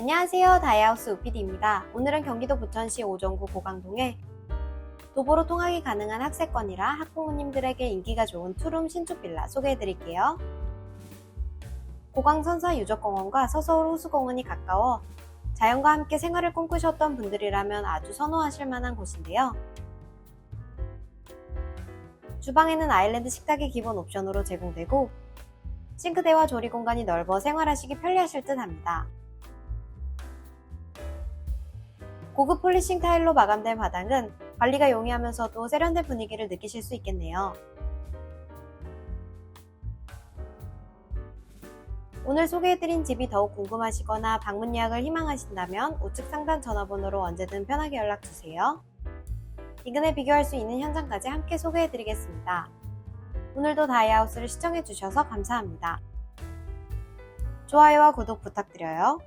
안녕하세요. 다이하우스 우피디입니다. 오늘은 경기도 부천시 오정구 고강동에 도보로 통학이 가능한 학세권이라 학부모님들에게 인기가 좋은 투룸 신축 빌라 소개해드릴게요. 고강선사 유적공원과 서서울 호수공원이 가까워 자연과 함께 생활을 꿈꾸셨던 분들이라면 아주 선호하실 만한 곳인데요. 주방에는 아일랜드 식탁이 기본 옵션으로 제공되고 싱크대와 조리 공간이 넓어 생활하시기 편리하실 듯 합니다. 고급 폴리싱 타일로 마감된 바닥은 관리가 용이하면서도 세련된 분위기를 느끼실 수 있겠네요. 오늘 소개해드린 집이 더욱 궁금하시거나 방문 예약을 희망하신다면 우측 상단 전화번호로 언제든 편하게 연락주세요. 인근에 비교할 수 있는 현장까지 함께 소개해드리겠습니다. 오늘도 다이하우스를 시청해주셔서 감사합니다. 좋아요와 구독 부탁드려요.